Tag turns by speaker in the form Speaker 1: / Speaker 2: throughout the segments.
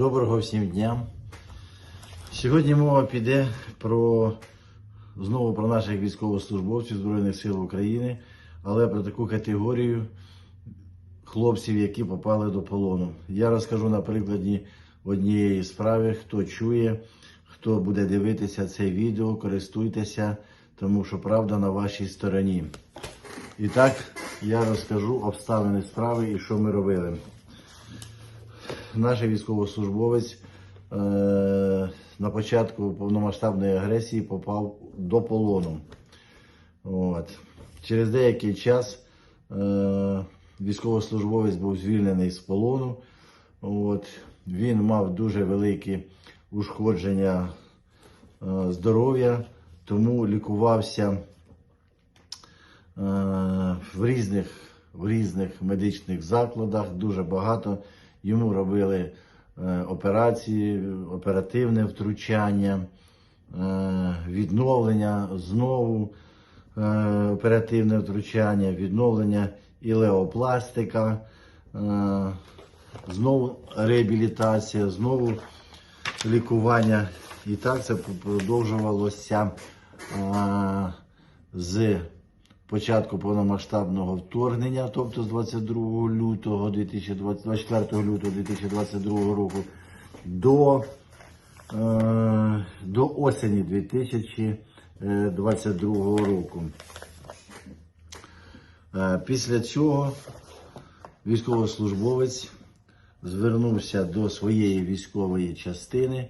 Speaker 1: Доброго всім дня. Сьогодні мова піде про знову про наших військовослужбовців Збройних сил України, але про таку категорію хлопців, які попали до полону. Я розкажу на прикладі однієї справи, хто чує, хто буде дивитися це відео, користуйтеся, тому що правда на вашій стороні. І так, я розкажу обставини справи і що ми робили наш військовослужбовець е, на початку повномасштабної агресії попав до полону. От. Через деякий час е, військовослужбовець був звільнений з полону. От. Він мав дуже великі ушкодження е, здоров'я, тому лікувався в різних, в різних медичних закладах, дуже багато. Йому робили е, операції, оперативне втручання, е, відновлення, знову е, оперативне втручання, відновлення ілеопластика, знову реабілітація, знову лікування. І так це продовжувалося з початку повномасштабного вторгнення, тобто з 22 лютого 2020, 24 лютого 2022 року до, е, до осені 2022 року. Е, Після цього військовослужбовець звернувся до своєї військової частини,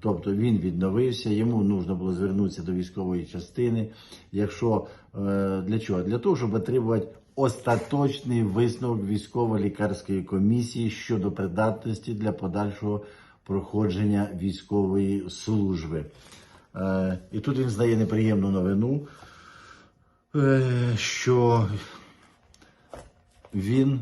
Speaker 1: тобто він відновився, йому потрібно було звернутися до військової частини. Якщо е, для чого? Для того, щоб отримувати остаточний висновок військово-лікарської комісії щодо придатності для подальшого проходження військової служби. Е, І тут він знає неприємну новину, е, що він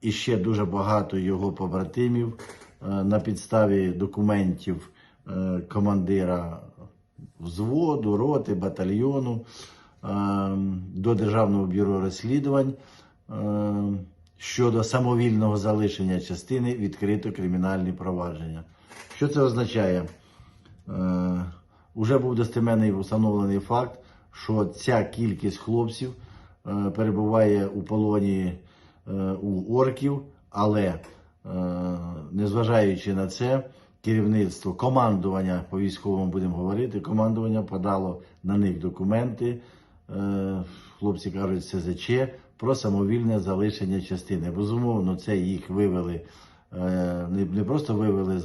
Speaker 1: і ще дуже багато його побратимів е, на підставі документів е, командира взводу, роти, батальйону е, до Державного бюро розслідувань е, щодо самовільного залишення частини відкрито кримінальні провадження. Що це означає? Е, Уже був достеменний встановлений факт, що ця кількість хлопців е, перебуває у полоні е, у орків, але е, незважаючи на це, керівництво, командування по військовому будемо говорити, командування подало на них документи. е, Хлопці кажуть, СЗЧ про самовільне залишення частини. Безумовно, це їх вивели, е, не, просто вивели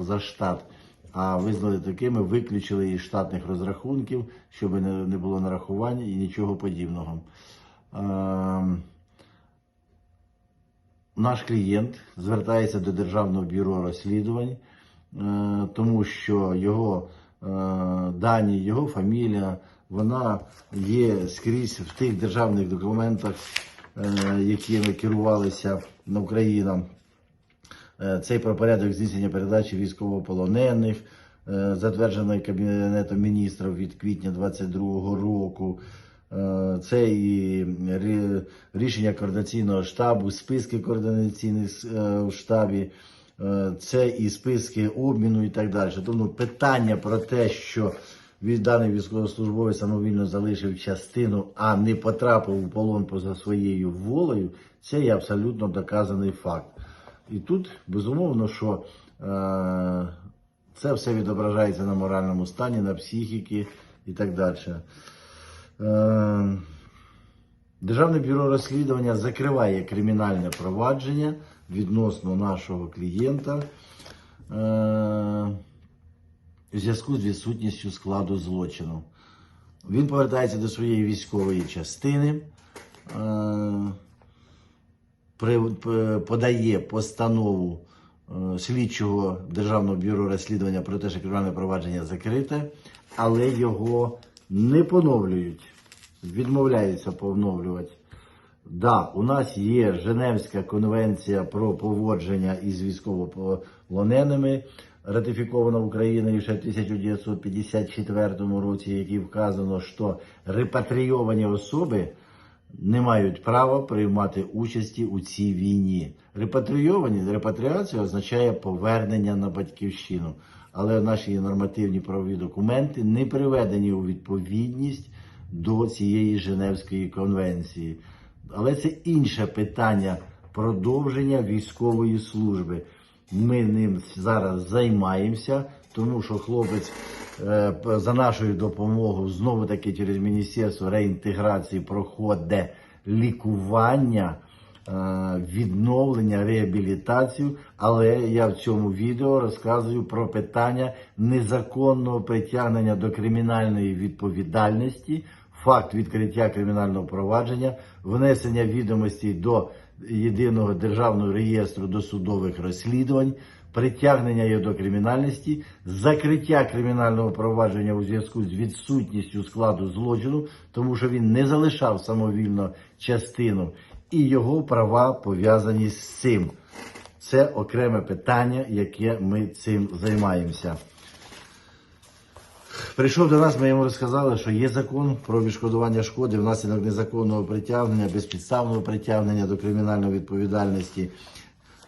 Speaker 1: за, штат, а визнали такими, виключили із штатних розрахунків, щоб не, було нарахування і нічого подібного. Наш клієнт звертається до Державного бюро розслідувань, е, тому що його е, дані, його фамілія, вона є скрізь в тих державних документах, е, якими керувалися на Україна. Цей про порядок здійснення передачі військовополонених, затверджений Кабінетом міністрів від квітня 2022 року. Е, Це і рішення координаційного штабу, списки координаційних е, в штабі, е, це і списки обміну і так далі. Тому питання про те, що даний військовослужбовець самовільно залишив частину, а не потрапив у полон поза своєю волею, це є абсолютно доказаний факт. І тут безумовно, що це все відображається на моральному стані, на психіки і так далі. Е, Державне бюро розслідування закриває кримінальне провадження відносно нашого клієнта е, в зв'язку з відсутністю складу злочину. Він повертається до своєї військової частини. Е, подає постанову слідчого Державного бюро розслідування про те, що кримінальне провадження закрите, але його не поновлюють, відмовляються поновлювати. Да, у нас є Женевська конвенція про поводження із військовополоненими, ратифікована Україною ще в 1954 році, в якій вказано, що репатрійовані особи не мають права приймати участі у цій війні. Репатрійовані репатріація означає повернення на батьківщину, але наші нормативні правові документи не приведені у відповідність до цієї Женевської конвенції. Але це інше питання продовження військової служби. Ми ним зараз займаємося, тому що хлопець е, за нашою допомогою знову таки через Міністерство реінтеграції проходить лікування, відновлення, реабілітацію. Але я в цьому відео розказую про питання незаконного притягнення до кримінальної відповідальності, факт відкриття кримінального провадження, внесення відомостей до єдиного державного реєстру досудових розслідувань, притягнення його до кримінальності, закриття кримінального провадження у зв'язку з відсутністю складу злочину, тому що він не залишав самовільно частину, і його права пов'язані з цим. Це окреме питання, яке ми цим займаємося. Прийшов до нас, ми йому розказали, що є закон про відшкодування шкоди внаслідок незаконного притягнення, безпідставного притягнення до кримінальної відповідальності.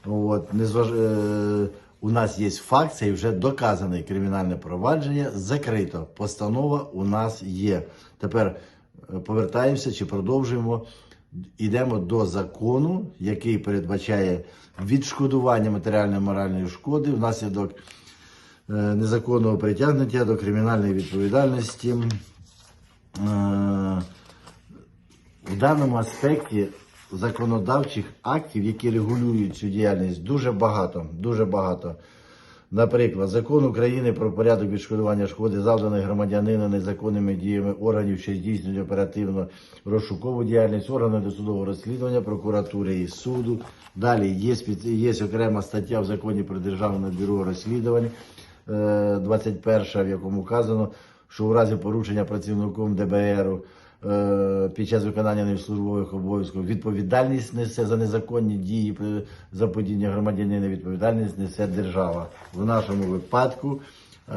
Speaker 1: От, незваж... е, У нас є факт, це вже доказане кримінальне провадження, закрито. Постанова у нас є. Тепер е, повертаємося чи продовжуємо. Йдемо до закону, який передбачає відшкодування матеріально-моральної шкоди внаслідок е, незаконного притягнення до кримінальної відповідальності. Е, В даному аспекті законодавчих актів, які регулюють цю діяльність, дуже багато. Дуже багато. Наприклад, закон України про порядок відшкодування шкоди, завданої громадянину незаконними діями органів, що здійснюють оперативно розшукову діяльність, органи досудового розслідування, прокуратури і суду. Далі є, є окрема стаття в законі про державне бюро розслідувань, е, 21, в якому вказано, що у разі порушення працівником ДБР е, під час виконання ним службових обов'язків відповідальність несе за незаконні дії заподіння громадянина, відповідальність несе держава. В нашому випадку е,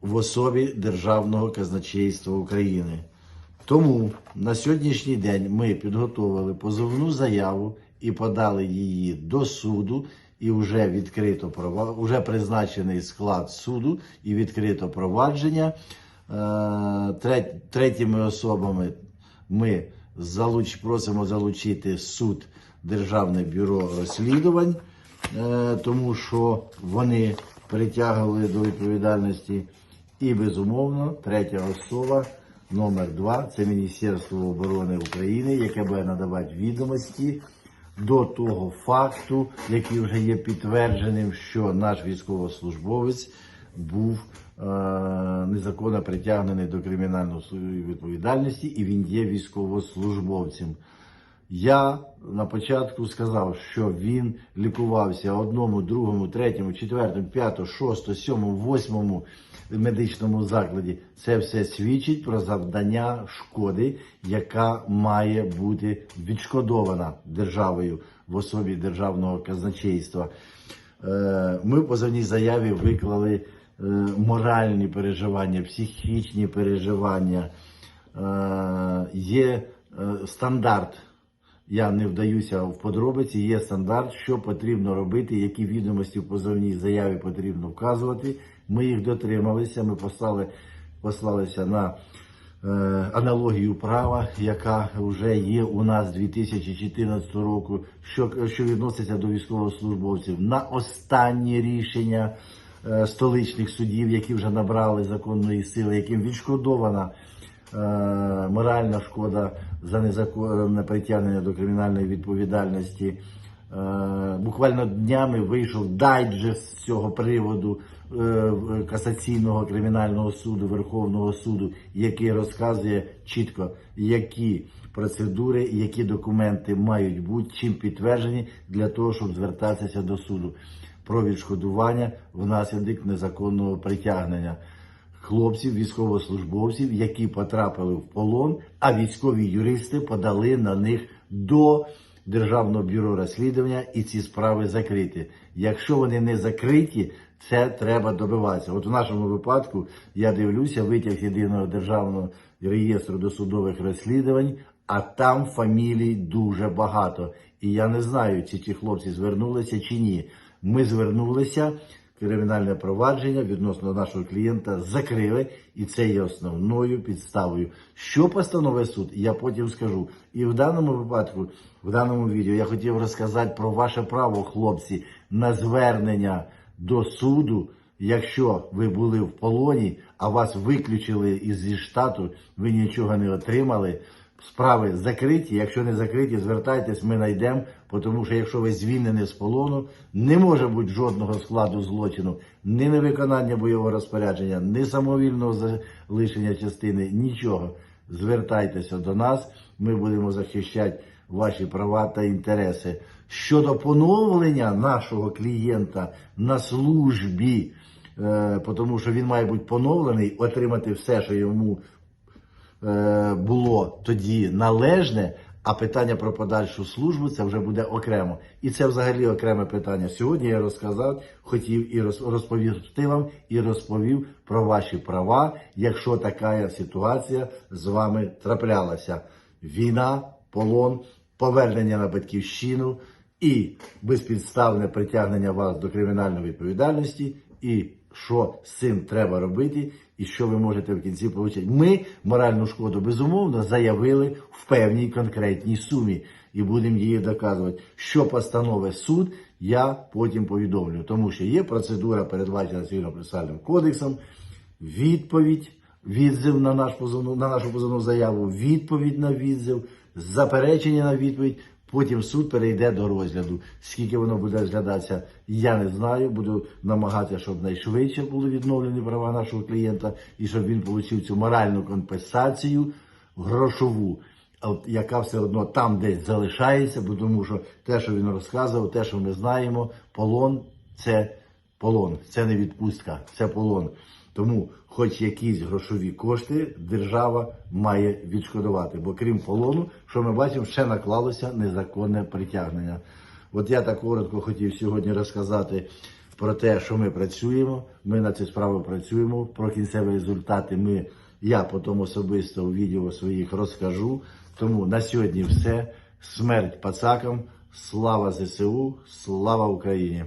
Speaker 1: в особі Державного казначейства України. Тому на сьогоднішній день ми підготовили позовну заяву і подали її до суду, і вже відкрито вже призначений склад суду і відкрито провадження. Е, тре- Третіми особами ми залуч, просимо залучити суд Державне бюро розслідувань, е, тому що вони притягували до відповідальності. І безумовно, третя особа, номер два, це Міністерство оборони України, яке буде надавати відомості до того факту, який вже є підтвердженим, що наш військовослужбовець був е, незаконно притягнений до кримінальної відповідальності, і він є військовослужбовцем. Я на початку сказав, що він лікувався одному, другому, третьому, четвертому, п'ятому, шостому, сьомому, восьмому медичному закладі. Це все свідчить про завдання шкоди, яка має бути відшкодована державою в особі державного казначейства. Е, Ми в позовній заяві виклали моральні переживання, психічні переживання. Е, Є е, стандарт. Я не вдаюся в подробиці. Є стандарт, що потрібно робити, які відомості в позовній заяві потрібно вказувати. Ми їх дотрималися. Ми послали, послалися на е, аналогію права, яка вже є у нас з 2014 року, що, що відноситься до військовослужбовців, на останні рішення е, столичних судів, які вже набрали законної сили, яким відшкодована е, моральна шкода за незаконне притягнення до кримінальної відповідальності. Е, Буквально днями вийшов дайджест з цього приводу е, касаційного кримінального суду, Верховного суду, який розказує чітко, які процедури, які документи мають бути чим підтверджені для того, щоб звертатися до суду про відшкодування внаслідок незаконного притягнення хлопців, військовослужбовців, які потрапили в полон, а військові юристи подали на них до Державного бюро розслідування і ці справи закриті. Якщо вони не закриті, Це треба добиватися. От у нашому випадку я дивлюся витяг єдиного державного реєстру досудових розслідувань, а там фамілій дуже багато. І я не знаю, чи ті хлопці звернулися чи ні. Ми звернулися, кримінальне провадження відносно нашого клієнта закрили, і це є основною підставою. Що постановив суд, я потім скажу. І в даному випадку, в даному відео, я хотів розказати про ваше право, хлопці, на звернення до суду. Якщо ви були в полоні, а вас виключили із штату, ви нічого не отримали. Справи закриті. Якщо не закриті, звертайтесь, ми знайдемо. Тому що якщо ви звільнені з полону, не може бути жодного складу злочину, ні невиконання бойового розпорядження, ні самовільного залишення частини, нічого. Звертайтеся до нас, ми будемо захищати ваші права та інтереси. Щодо поновлення нашого клієнта на службі, е, тому що він має бути поновлений, отримати все, що йому було тоді належне, а питання про подальшу службу це вже буде окремо. І це взагалі окреме питання. Сьогодні я розказав, хотів і роз- розповісти вам і розповів про ваші права, якщо така ситуація з вами траплялася. Війна, полон, повернення на батьківщину і безпідставне притягнення вас до кримінальної відповідальності, і що з цим треба робити, і що ви можете в кінці отримати. Ми моральну шкоду безумовно заявили в певній конкретній сумі і будемо її доказувати. Що постанови суд, я потім повідомлю, тому що є процедура, передбачена цивільно процесуальним кодексом, відповідь, відзив на, наш позовну, на нашу позовну заяву, відповідь на відзив, заперечення на відповідь. Потім суд перейде до розгляду. Скільки воно буде розглядатися, я не знаю. Буду намагатися, щоб найшвидше були відновлені права нашого клієнта і щоб він отримав цю моральну компенсацію грошову, яка все одно там десь залишається, бо тому що те, що він розказував, те, що ми знаємо, полон це полон, це не відпустка, це полон. Тому, хоч якісь грошові кошти, держава має відшкодувати. Бо крім полону, що ми бачимо, ще наклалося незаконне притягнення. От я так коротко хотів сьогодні розказати про те, що ми працюємо. Ми на цю справу працюємо. Про кінцеві результати ми я потім особисто у відео своїх розкажу. Тому на сьогодні все. Смерть пацакам, слава ЗСУ, слава Україні!